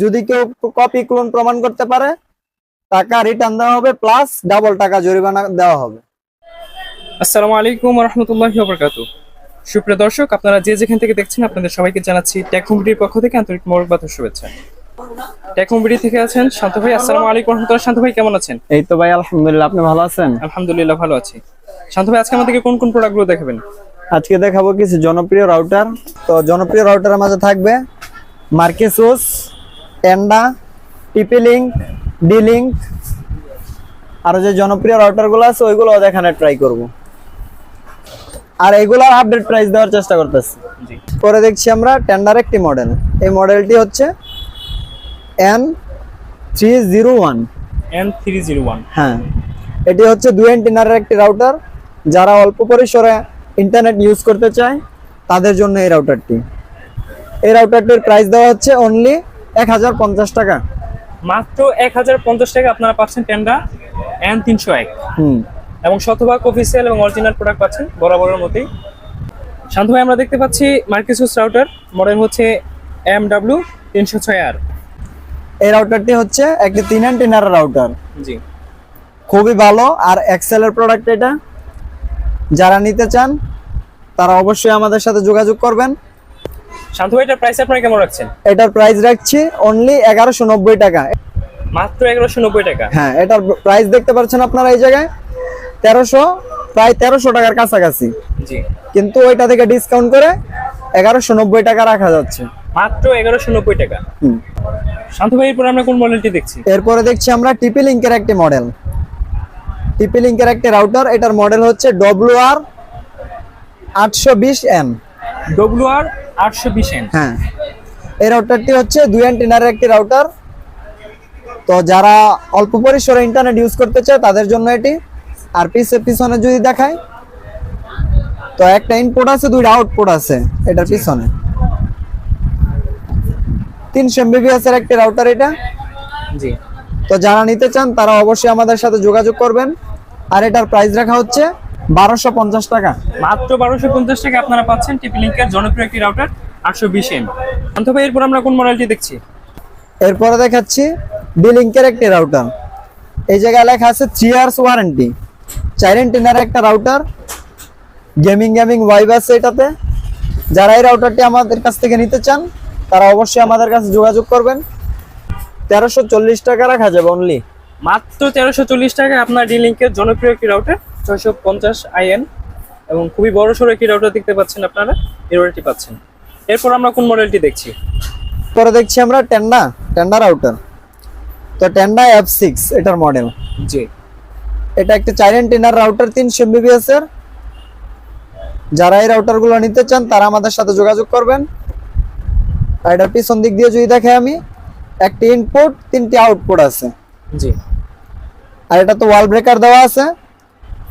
যদি কেউ copy clone প্রমাণ করতে পারে টাকা রিটার্ন দেওয়া হবে প্লাস ডাবল টাকা জরিমানা দেওয়া হবে। আসসালামু আলাইকুম রহমতুল্লাহি ওবরকাতু। সুপ্রিয় দর্শক আপনারা যে যেখান থেকে দেখছেন আপনাদের সবাইকে জানাচ্ছি টেকহুমবিডির পক্ষ থেকে আন্তরিক মোবারকবাদ ও শুভেচ্ছা। টেকহুমবিডি থেকে আছেন শান্ত ভাই। আসসালামু আলাইকুম রহমতুল্লাহ শান্ত ভাই কেমন আছেন? এই তো ভাই আলহামদুলিল্লাহ। আপনি ভালো আছেন? আলহামদুলিল্লাহ ভালো আছি। শান্ত ভাই আজকে আমাদেরকে কোন কোন প্রোডাক্টগুলো দেখাবেন? আজকে দেখাবো কিছু জনপ্রিয় রাউটার তো জনপ্রিয় রাউটারের মাঝে থাকবে Mercusys Tenda TP link D link আরও যে জনপ্রিয় রাউটারগুলো আছে ওইগুলো দেখানোর ট্রাই করব। আর এগুলোর আপডেট প্রাইস দেওয়ার চেষ্টা করতেছি। পরে দেখছি আমরা টেন্ডার একটি মডেল এই মডেলটি হচ্ছে N three zero one N three zero one হ্যাঁ। এটি হচ্ছে দুই এন্টিনারের একটি রাউটার যারা অল্প পরিসরে ইন্টারনেট ইউজ করতে চায় তাদের জন্য এই রাউটারটি এই রাউটারটির প্রাইস দেওয়া হচ্ছে অনলি এক হাজার পঞ্চাশ টাকা। মাত্র এক হাজার পঞ্চাশ টাকা আপনারা পাচ্ছেন টেন্ডা এন তিনশো এক। হুম। এবং শতভাগ অফিসিয়াল এবং অরিজিনাল প্রোডাক্ট পাচ্ছেন বরাবরের মতোই। শান্ত ভাই আমরা দেখতে পাচ্ছি মার্কেসুস রাউটার মডেল হচ্ছে এম ডাব্লিউ তিনশো ছয় আর এই রাউটারটি হচ্ছে একটি তিন এন্টিনারের রাউটার জি। খুবই ভালো আর এক্সেলের প্রোডাক্ট এটা। যারা নিতে চান তারা অবশ্যই আমাদের সাথে যোগাযোগ করবেন। শান্ত ভাই এটার প্রাইস আপনারা কেমন রাখছেন? এটার প্রাইস রাখছি অনলি এগারোশো নব্বই টাকা। মাত্র এগারোশো নব্বই টাকা? হ্যাঁ এটার প্রাইস দেখতে পাচ্ছেন আপনারা এই জায়গায়? তেরোশো প্রায় তেরোশো টাকার কাছাকাছি। জি। কিন্তু ওইটা থেকে ডিসকাউন্ট করে এগারোশো নব্বই টাকা রাখা যাচ্ছে। মাত্র এগারোশো নব্বই টাকা? হুম। শান্ত ভাই এরপর আমরা কোন মডেলটি দেখছি? এরপরে দেখছি আমরা টিপি লিঙ্কের একটি মডেল টিপি লিঙ্কের একটি রাউটার এটার মডেল হচ্ছে ডব্লিউ আর আটশো আটশো বিশ হ্যাঁ। এই রাউটারটি হচ্ছে দুই অ্যান্টিনারের একটি রাউটার তো যারা অল্প পরিসরে ইন্টারনেট ইউজ করতে চায় তাদের জন্য এটি। আর পিছে পিছনে যদি দেখায় তো একটা ইনপুট আছে দুইটা আউটপুট আছে এটার পিছনে। তিনশো এমবিবিএস এর একটি রাউটার এটা। জি। তো যারা নিতে চান তারা অবশ্যই আমাদের সাথে যোগাযোগ করবেন। আর এটার প্রাইস রাখা হচ্ছে বারোশো পঞ্চাশ টাকা। মাত্র বারোশো পঞ্চাশ টাকা আপনারা পাচ্ছেন টিপি লিঙ্কের জনপ্রিয় একটি রাউটার আটশো বিশ এম শান্ত ভাই এরপর আমরা কোন মডেলটি দেখছি? এরপরে দেখাচ্ছি ডিলিঙ্কের একটি রাউটার এই জায়গায় লেখা আছে থ্রি ইয়ার্স ওয়ারেন্টি চার এন্টিনার একটা রাউটার গেমিং গেমিং ওয়াইব আছে এটাতে। যারা এই রাউটারটি আমাদের কাছ থেকে নিতে চান তারা অবশ্যই আমাদের কাছে যোগাযোগ করবেন। তেরোশো চল্লিশ টাকা রাখা যাবে অনলি মাত্র তেরোশো চল্লিশ টাকায় আপনার ডি লিঙ্কের জনপ্রিয় একটি রাউটার ছয়শো পঞ্চাশ আইএন এবং খুবই বড় সড়ো একটি রাউটার দেখতে পাচ্ছেন আপনারা। এই রাউটারটি পাচ্ছেন। এরপর আমরা কোন মডেলটি দেখছি? পরে দেখছি আমরা টেন্ডা টেন্ডা রাউটার তো টেন্ডা এফ সিক্স এটার মডেল জি। এটা একটা চার এন্টিনার রাউটার তিনশো এমবিবিএস এর। যারা এই রাউটারগুলো নিতে চান তারা আমাদের সাথে যোগাযোগ করবেন। এটার পিছন দিক দিয়ে যদি দেখে আমি একটি ইনপুট তিনটি আউটপুট আছে। জি। আর এটা তো ওয়াল ব্রেকার দেওয়া আছে।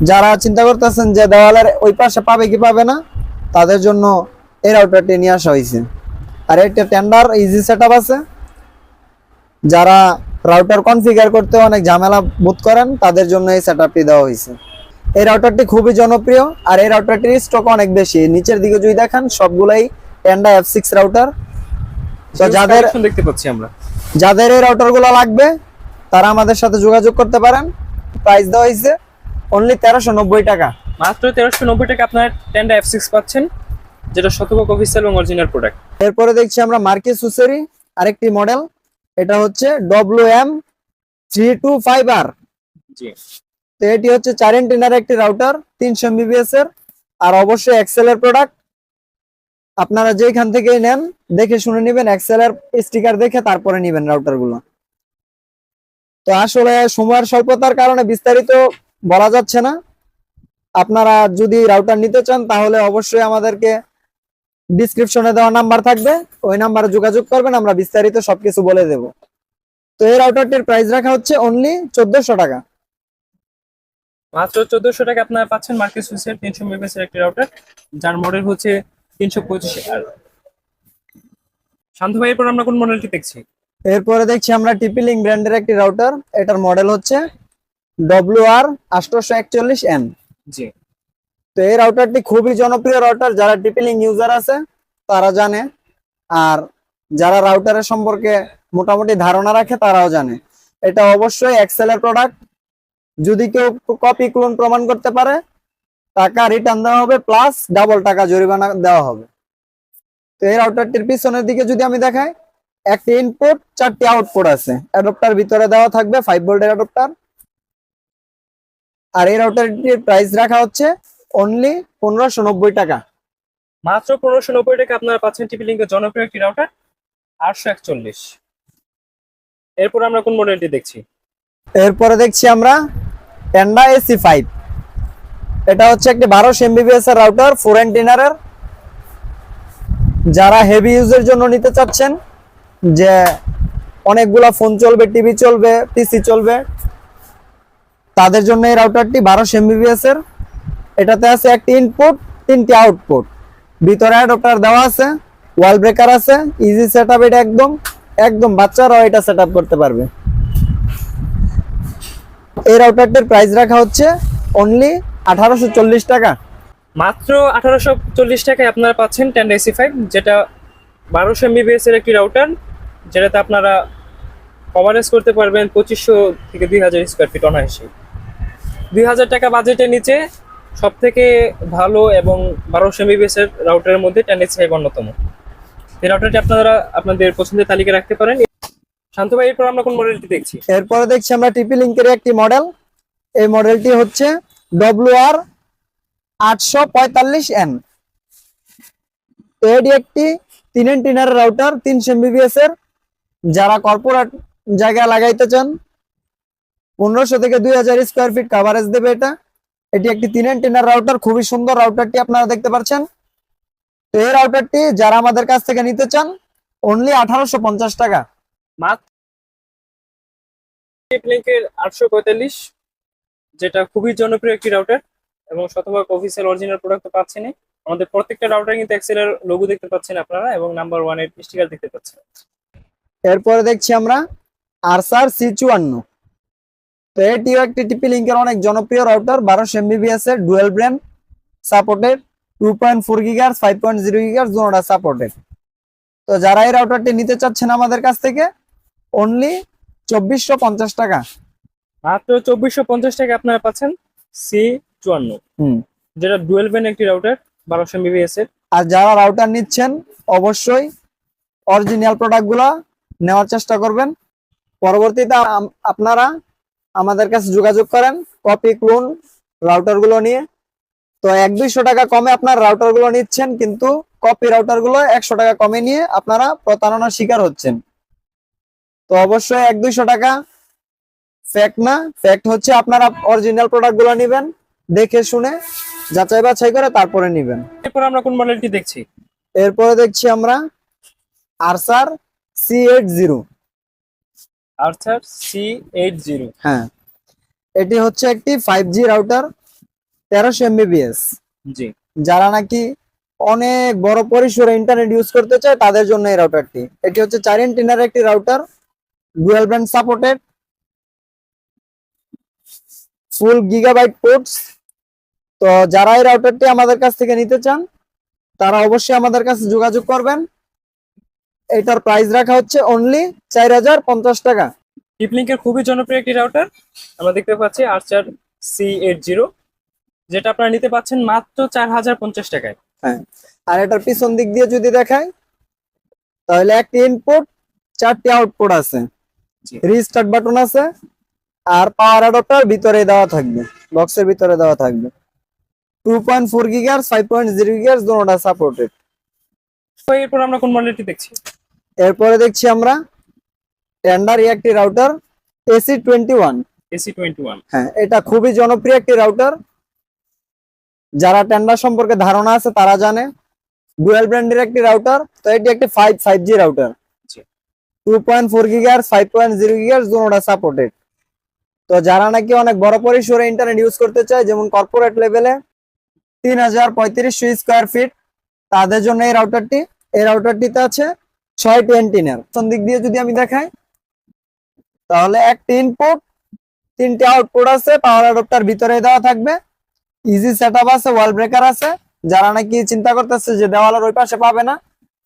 যারা চিন্তা করতেছেন যে দেওয়ালের ওই পাশে পাবে কি পাবে না তাদের জন্য এই রাউটারটি নিয়ে আসা হয়েছে। আর এটা টেন্ডার ইজি সেটআপ আছে। যারা রাউটার কনফিগার করতে অনেক ঝামেলা বোধ করেন তাদের জন্য এই সেটআপটি দেওয়া হয়েছে। এই রাউটারটি খুবই জনপ্রিয় আর এই রাউটারটির স্টক অনেক বেশি। নিচের দিকে যদি দেখেন সবগুলাই টেন্ডা এফ সিক্স রাউটার তো যাদের দেখতে পাচ্ছি আমরা। যাদের এই রাউটারগুলো লাগবে তারা আমাদের সাথে যোগাযোগ করতে পারেন। প্রাইস দেওয়া হয়েছে অনলি তেরোশো নব্বই টাকা। মাত্র তেরোশো নব্বই টাকা আপনার টেন্ডা এফ সিক্স পাচ্ছেন যেটা শতভাগ অফিসিয়াল এবং অরিজিনাল প্রোডাক্ট এরপরে দেখছি আমরা মার্কেস সুসেরি আরেকটি মডেল এটা হচ্ছে W M three two five R জি। তো এটি হচ্ছে চার এন্টিনার একটি রাউটার তিনশো এমবিবিএস এর আর অবশ্যই এক্সেল এর প্রোডাক্ট আপনারা যেখান থেকে নেন দেখে শুনে নেবেন এক্সেল এর স্টিকার দেখে তারপরে নেবেন রাউটারগুলো। তো আসলে সময়ের স্বল্পতার কারণে বিস্তারিত বলা যাচ্ছে না। আপনারা যদি রাউটার নিতে চান তাহলে অবশ্যই আমাদেরকে ডিসক্রিপশনে দেওয়া নাম্বার থাকবে। ওই নাম্বারে যোগাযোগ করবেন আমরা বিস্তারিত সবকিছু বলে দেব। তো এই রাউটারটির প্রাইস রাখা হচ্ছে অনলি চোদ্দশো টাকা। মাত্র চোদ্দশো টাকা আপনারা পাচ্ছেন মার্কেট সুইসের তিনশো মেগাসের একটি রাউটার যার মডেল হচ্ছে তিনশো পঁচিশ আর। শান্ত ভাই এরপর আমরা কোন মডেলটি দেখছি? এরপরে দেখছি আমরা টিপি লিঙ্ক ব্র্যান্ডের একটি রাউটার এটার মডেল হচ্ছে ডব্লিউ আর আঠারোশো একচল্লিশ এন জি। তো এই রাউটারটি খুবই জনপ্রিয় রাউটার যারা টিপি লিঙ্ক ইউজার আছে তারা জানে। আর যারা রাউটারের সম্পর্কে মোটামুটি ধারণা রাখে তারাও জানে। এটা অবশ্যই এক্সেলের প্রোডাক্ট যদি কেউ কপি ক্লোন প্রমাণ করতে পারে টাকা রিটার্ন দেওয়া হবে প্লাস ডাবল টাকা জরিমানা দেওয়া হবে। তো এই রাউটারটির পিছনের দিকে যদি আমি দেখাই একটি ইনপুট চারটি আউটপুট আছে। অ্যাডপ্টার ভিতরে দেওয়া থাকবে ফাইভ ভোল্টের অ্যাডপ্টার আর এই রাউটারটির প্রাইস রাখা হচ্ছে অনলি পনেরোশো নব্বই টাকা। মাত্র পনেরোশো নব্বই টাকা আপনারা পাচ্ছেন টিপি লিঙ্কের জনপ্রিয় একটি রাউটার আটশো একচল্লিশ। এরপর আমরা কোন মডেলটি দেখছি? এরপরে দেখছি আমরা টেন্ডা এসি ফাইভ এটা হচ্ছে একটি বারোশো এমবিবিএস এর রাউটার ফোর এন্টিনারের যারা হেভি ইউজের জন্য নিতে চাচ্ছেন যে অনেকগুলা ফোন চলবে টিভি চলবে পিসি চলবে তাদের জন্য এই রাউটারটি বারোশো এমবিবিএস এর। এটাতে আছে একটি ইনপুট তিনটি আউটপুট ভিতরে অ্যাডপ্টার দেওয়া আছে ওয়াল ব্রেকার আছে ইজি সেট এটা একদম একদম বাচ্চারাও এটা সেট করতে পারবে। এই রাউটারটির প্রাইস রাখা হচ্ছে অনলি আঠারোশো চল্লিশ টাকা। মাত্র আঠারোশো চল্লিশ টাকায় আপনারা পাচ্ছেন টেন এসি ফাইভ যেটা বারোশো এমবিবিএস এর একটি রাউটার যেটাতে আপনারা কভারেজ করতে পারবেন পঁচিশশো থেকে দুই হাজার স্কোয়ার ফিট অনায়াসে দুই হাজার টাকা বাজেটের নিচে সব থেকে ভালো এবং বারোশো এমবিবিএস এর রাউটারের মধ্যে টেন এসি ফাইভ অন্যতম। এই রাউটারটি আপনারা আপনাদের পছন্দের তালিকা রাখতে পারেন। শান্ত ভাই, এরপর আমরা কোন মডেলটি দেখছি? এরপরে দেখছি আমরা টিপি লিঙ্কের একটি মডেল এই মডেলটি হচ্ছে ডব্লিউ আর আটশো পঁয়তাল্লিশ এন এটি একটি তিন এন্টিনার রাউটার তিনশো এমবিবিএস এর যারা কর্পোরেট জায়গায় লাগাইতে চান পনেরোশো থেকে দুই হাজার স্কোয়ার ফিট কাভারেজ দেবে এটা। এটি একটি তিন এন্টিনার রাউটার খুবই সুন্দর রাউটারটি আপনারা দেখতে পাচ্ছেন। তো এই রাউটারটি যারা আমাদের কাছ থেকে নিতে চান অনলি আঠারোশো পঞ্চাশ টাকা। আটশো পঁয়তাল্লিশ যেটা খুবই জনপ্রিয় একটি রাউটার এবং শতভাগ অফিসিয়াল অরিজিনাল প্রোডাক্ট পাচ্ছেন আমাদের প্রত্যেকটা রাউটার কিন্তু এক্সেলের লোগো দেখতে পাচ্ছেন আপনারা এবং নাম্বার ওয়ানের স্টিকার দেখতে পাচ্ছেন। এরপরে দেখছি আমরা আরসার সি চুয়ান্ন। তো এটিও একটি টিপি লিঙ্কের অনেক জনপ্রিয় রাউটার বারোশো এমবিবিএস এর dual brand supported two point four গিগার five point zero গিগার দুটা সাপোর্টেড তো যারা এই রাউটারটি নিতে চাচ্ছেন আমাদের কাছ থেকে অনলি চব্বিশশো পঞ্চাশ টাকা। মাত্র চব্বিশশো পঞ্চাশ টাকা আপনারা পাচ্ছেন সি চুয়ান্ন। হুম। যেটা ডুয়েল ব্যান্ড একটি রাউটার বারোশো এমবিবিএস এর। আর যারা রাউটার নিচ্ছেন অবশ্যই অরিজিনাল প্রোডাক্টগুলো নেওয়ার চেষ্টা করবেন। পরবর্তীতে আপনারা আমাদের কাছে যোগাযোগ করেন কপি ক্লোন রাউটারগুলো নিয়ে। তো এক দুইশো টাকা কমে আপনার রাউটারগুলো নিচ্ছেন কিন্তু কপি রাউটারগুলো একশো টাকা কমে নিয়ে আপনারা প্রতারণার শিকার হচ্ছেন। তো অবশ্যই এক দুইশো টাকা ফ্যাক্ট না ফ্যাক্ট হচ্ছে আপনারা অরিজিনাল প্রোডাক্টগুলো নেবেন দেখে শুনে যাচাই বাছাই করে তারপরে নেবেন। এরপর আমরা কোন মডেলটি দেখছি? এরপরে দেখছি আমরা Archer C eight zero Archer C eight zero হ্যাঁ। এটি হচ্ছে একটি ফাইভ জি রাউটার তেরোশো এমবিবিএস জি। যারা নাকি অনেক বড় পরিসরে ইন্টারনেট ইউজ করতে চায় তাদের জন্য এই রাউটারটি এটি হচ্ছে চার এন্টিনার একটি router dual band supported full gigabyte ports তো যারা এই রাউটারটি আমাদের কাছ থেকে নিতে চান তারা অবশ্যই আমাদের কাছে যোগাযোগ করবেন। এটার প্রাইস রাখা হচ্ছে অনলি চার হাজার পঞ্চাশ টাকা। টিপলিঙ্কের খুবই জনপ্রিয় একটি রাউটার আমরা দেখতে পাচ্ছি আর্চার সি এইট জিরো যেটা আপনারা নিতে পাচ্ছেন মাত্র চার হাজার পঞ্চাশ টাকায়। হ্যাঁ আর এটার পিছন দিক দিয়ে যদি দেখাই তাহলে একটি ইনপুট চারটি আউটপুট আছে। রিস্টার্ট বাটন আছে আর পাওয়ার অ্যাডাপ্টার ভিতরে দেওয়া থাকবে বক্সের ভিতরে দেওয়া থাকবে। টু পয়েন্ট ফোর গিগার ফাইভ পয়েন্ট জিরো গিগার দুটা সাপোর্টেড এরপর আমরা কোন মডেলটি দেখছি? এরপরে দেখছি আমরা টেন্ডার একটি router AC twenty one AC twenty one হ্যাঁ এটা খুবই জনপ্রিয় একটি রাউটার যারা টেন্ডার সম্পর্কে ধারণা আছে তারা জানে। ডুয়েল ব্র্যান্ডের একটি রাউটার তো এটি একটি five five G. Router two point four গিগার five point zero গিগার দুটা সাপোর্টেড তো যারা নাকি অনেক বড় পরিসরে ইন্টারনেট ইউজ করতে চায় যেমন কর্পোরেট লেভেলে তিন হাজার পঁয়ত্রিশশো স্কোয়ার ফিট তাদের জন্য এই রাউটারটি এই রাউটারটিতে আছে ছয়টি কোন দিক দিয়ে যদি আমি দেখাই, তাহলে একটি ইনপুট তিনটে আউটপুট আছে পাওয়ার অ্যাডাপ্টার ভিতরে দেওয়া থাকবে। ইজি সেটআপ আছে ওয়াল ব্রেকার আছে। যারা নাকি চিন্তা করতেছে যে দেওয়ালের ওই পাশে পাবে না,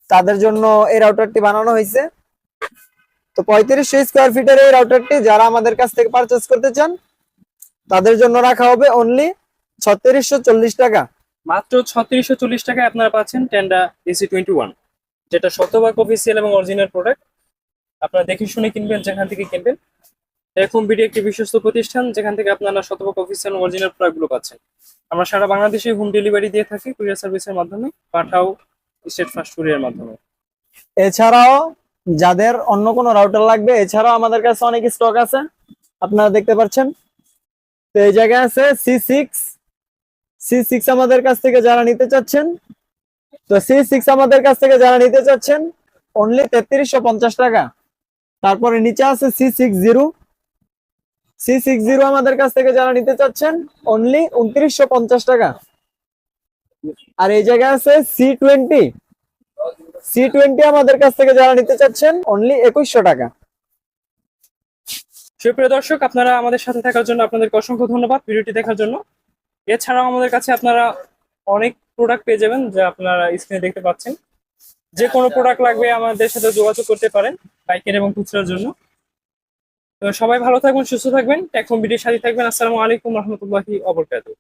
তাদের জন্য এই রাউটারটি বানানো হয়েছে। তো পঁয়ত্রিশশো স্কোয়ার ফিটের এই রাউটারটি যারা আমাদের কাছ থেকে পারচেস করতে চান, তাদের জন্য রাখা হবে অনলি ছত্রিশশো টাকা। মাত্র ছত্রিশশো টাকায় আপনারা পাচ্ছেন টেন্ডা এসি টোয়েন্টি যেটা শতভাগ অফিসিয়াল এবং অরিজিনাল প্রোডাক্ট আপনারা দেখে শুনে কিনবেন, যেখান থেকে কিনবেন। এরকম বিডি একটি বিশ্বস্ত প্রতিষ্ঠান, যেখান থেকে আপনারা শতভাগ অফিসিয়াল অরিজিনাল প্রোডাক্টগুলো পাচ্ছেন। আমরা সারা বাংলাদেশে হোম ডেলিভারি দিয়ে থাকি কুরিয়ার সার্ভিসের মাধ্যমে, পাঠাও স্টেট ফার্স্ট কুরিয়ার মাধ্যমে। এছাড়াও যাদের অন্য কোনো রাউটার লাগবে, এছাড়াও আমাদের কাছে অনেক স্টক আছে। আপনারা দেখতে পাচ্ছেন? তো এই জায়গায় আছে সি সিক্স সি সিক্স আমাদের কাছ থেকে যারা নিতে চাচ্ছেন তো সি সিক্স আমাদের কাছ থেকে যারা নিতে চাচ্ছেন অনলি তেত্রিশশো পঞ্চাশ টাকা। তারপরে নিচে আছে C six zero C six zero আমাদের কাছ থেকে যারা নিতে চাচ্ছেন অনলি উনত্রিশশো পঞ্চাশ টাকা। আর এই জায়গায় আছে সি টোয়েন্টি সি টোয়েন্টি আমাদের কাছ থেকে যারা নিতে চাচ্ছেন অনলি একুশশো টাকা। সুপ্রিয় দর্শক, আপনারা আমাদের সাথে থাকার জন্য আপনাদেরকে অসংখ্য ধন্যবাদ ভিডিওটি দেখার জন্য। এছাড়াও আমাদের কাছে আপনারা অনেক প্রোডাক্ট পেয়ে যাবেন যা আপনারা স্ক্রিনে দেখতে পাচ্ছেন। যে কোনো প্রোডাক্ট লাগবে আমাদের সাথে যোগাযোগ করতে পারেন পাইকারি এবং খুচরার জন্য। তো সবাই ভালো থাকবেন, সুস্থ থাকবেন। এখন ভিডিওর সাথে থাকবেন। আসসালামু আলাইকুম রহমতুল্লাহি অবরকাতুহ